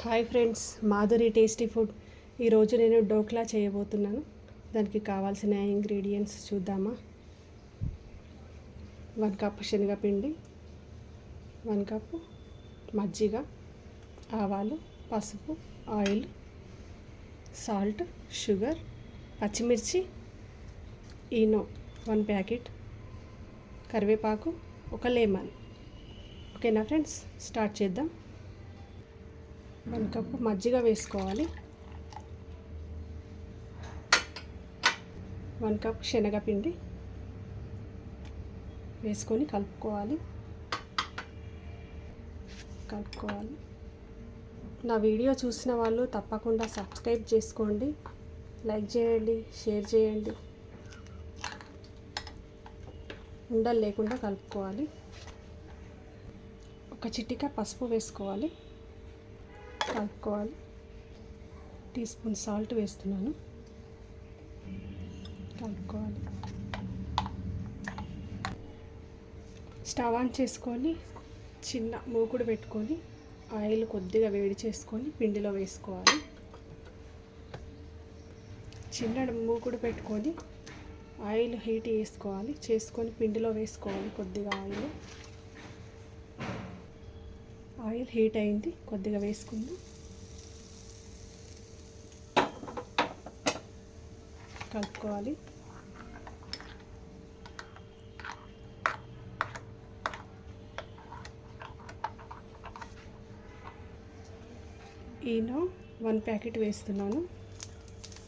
Hi friends Madhuri tasty food. ఈరోజు నేను డోక్లా చేయబోతున్నాను. దానికి కావాల్సిన ఇంగ్రీడియంట్స్ చూద్దామా? వన్ కప్ శనగపిండి వన్ కప్ మజ్జిగ ఆవాలు పసుపు ఆయిల్ సాల్ట్ షుగర్ పచ్చిమిర్చి ఈనో వన్ ప్యాకెట్ కరివేపాకు ఒక లెమన్. ఓకేనా ఫ్రెండ్స్? స్టార్ట్ చేద్దాం. వన్ కప్పు మజ్జిగ వేసుకోవాలి. వన్ కప్ శనగపిండి వేసుకొని కలుపుకోవాలి. కలుపుకోవాలి. నా వీడియో చూసిన వాళ్ళు తప్పకుండా సబ్స్క్రైబ్ చేసుకోండి. లైక్ చేయండి షేర్ చేయండి. ఉండలు లేకుండా కలుపుకోవాలి. ఒక చిటిక పసుపు వేసుకోవాలి. కలుపుకోవాలి టీ స్పూన్ సాల్ట్ వేస్తున్నాను. కలుపుకోవాలి స్టవ్ ఆన్ చేసుకొని చిన్న మూకుడు పెట్టుకొని ఆయిల్ కొద్దిగా వేడి చేసుకొని పిండిలో వేసుకోవాలి. చిన్న మూకుడు పెట్టుకొని ఆయిల్ హీట్ చేసుకోవాలి. చేసుకొని పిండిలో వేసుకోవాలి కొద్దిగా ఆయిల్. ఆయిల్ హీట్ అయింది కొద్దిగా వేసుకుందాం. కలుపుకోవాలి. ఈనో వన్ ప్యాకెట్ వేస్తున్నాను.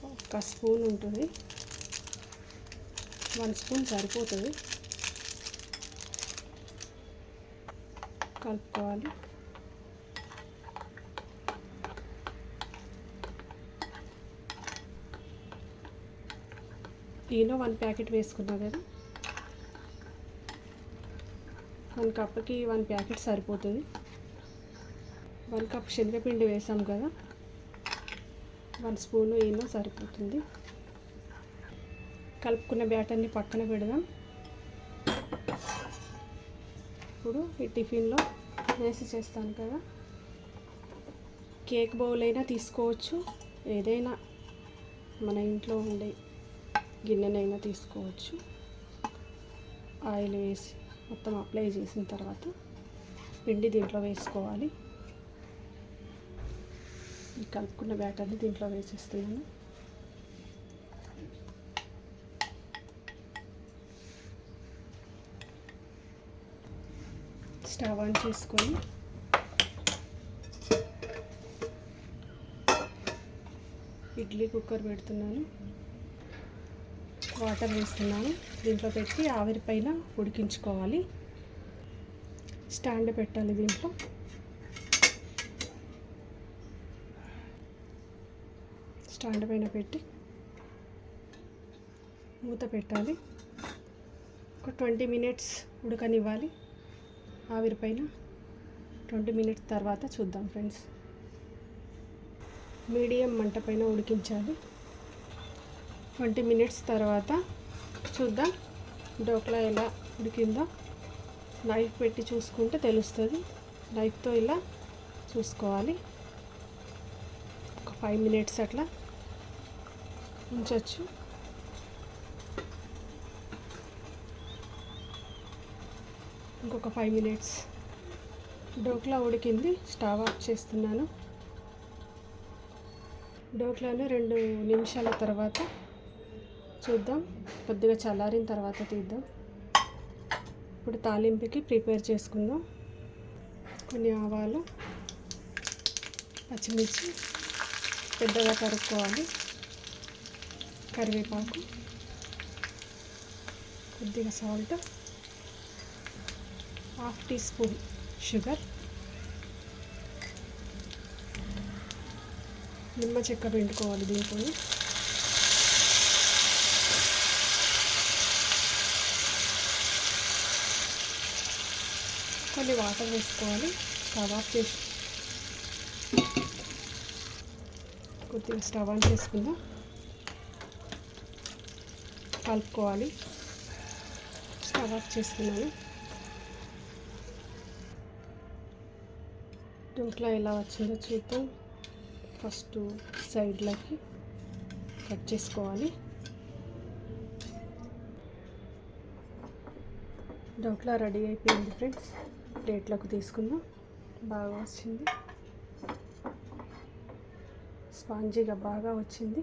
ఒక స్పూన్ ఉంటుంది. వన్ స్పూన్ సరిపోతుంది. కలుపుకోవాలి. టీలో వన్ ప్యాకెట్ వేసుకున్నా కదా. వన్ కప్కి వన్ ప్యాకెట్ సరిపోతుంది. వన్ కప్ శనగపిండి వేసాం కదా. వన్ స్పూను ఏమో సరిపోతుంది. కలుపుకున్న బ్యాటర్ని పక్కన పెడదాం. ఇప్పుడు ఈ టిఫిన్లో వేసి చేస్తాను కదా. కేక్ బౌల్ అయినా తీసుకోవచ్చు. ఏదైనా మన ఇంట్లో ఉండే గిన్నెనైనా తీసుకోవచ్చు. ఆయిల్ వేసి మొత్తం అప్లై చేసిన తర్వాత పిండి దీంట్లో వేసుకోవాలి. కలుపుకున్న బ్యాటర్ని దీంట్లో వేసేస్తున్నాను. స్టవ్ ఆన్ చేసుకొని ఇడ్లీ కుక్కర్ పెడుతున్నాను. వాటర్ వేస్తున్నాను. దీంట్లో పెట్టి ఆవిరి పైన ఉడికించుకోవాలి. స్టాండ్ పెట్టాలి దీంట్లో. స్టాండ్ పైన పెట్టి మూత పెట్టాలి. ఒక ట్వంటీ మినిట్స్ ఉడకనివ్వాలి. ఆవిరి పైన ట్వంటీ మినిట్స్ తర్వాత చూద్దాం ఫ్రెండ్స్. మీడియం మంట పైన ఉడికించాలి. ట్వంటీ మినిట్స్ తర్వాత చూద్దాం డోక్లా ఎలా ఉడికిందో. నైఫ్ పెట్టి చూసుకుంటే తెలుస్తుంది. నైఫ్తో ఇలా చూసుకోవాలి. ఒక ఫైవ్ మినిట్స్ అట్లా ఉంచవచ్చు ఇంకొక ఫైవ్ మినిట్స్ డోక్లా ఉడికింది. స్టవ్ ఆఫ్ చేస్తున్నాను. డోక్లాను రెండు నిమిషాల తర్వాత చూద్దాం. కొద్దిగా చల్లారిన తర్వాత తీద్దాం. ఇప్పుడు తాలింపుకి ప్రిపేర్ చేసుకుందాం. కొన్ని ఆవాలు పచ్చిమిర్చి పెద్దగా కరుక్కోవాలి. కరివేపాకు కొద్దిగా salt half teaspoon sugar నిమ్మ చెక్క పిండుకోవాలి దీంట్లో కొన్ని వాటర్ వేసుకోవాలి స్టవ్ ఆఫ్ చేసి కొద్దిగా స్టవ్ ఆన్ చేసుకుందాం. కలుపుకోవాలి. స్టవ్ ఆఫ్ చేసుకున్నాను డోక్లా ఎలా వచ్చిందో చూద్దాం. ఫస్ట్ సైడ్లకి కట్ చేసుకోవాలి. డోక్లా రెడీ అయిపోయింది ఫ్రెండ్స్. ప్లేట్లోకి తీసుకుందాం. బాగా వచ్చింది. స్పాంజీగా బాగా వచ్చింది.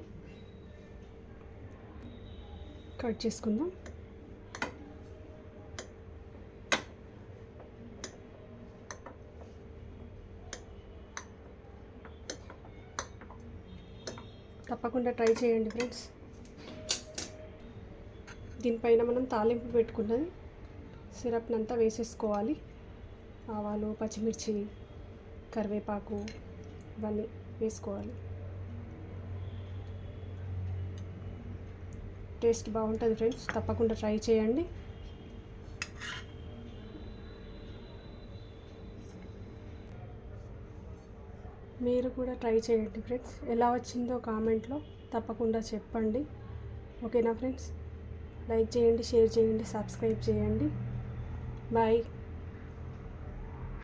కట్ చేసుకుందాం. తప్పకుండా ట్రై చేయండి ఫ్రెండ్స్. దీనిపైన మనం తాలింపు పెట్టుకున్నది. సిరప్ని అంతా వేసేసుకోవాలి. ఆవాలు పచ్చిమిర్చి కరివేపాకు ఇవన్నీ వేసుకోవాలి. టేస్ట్ బాగుంటుంది ఫ్రెండ్స్ తప్పకుండా ట్రై చేయండి. మీరు కూడా ట్రై చేయండి ఫ్రెండ్స్ ఎలా వచ్చిందో కామెంట్లో తప్పకుండా చెప్పండి. ఓకేనా ఫ్రెండ్స్? లైక్ చేయండి షేర్ చేయండి సబ్స్క్రైబ్ చేయండి. బాయ్.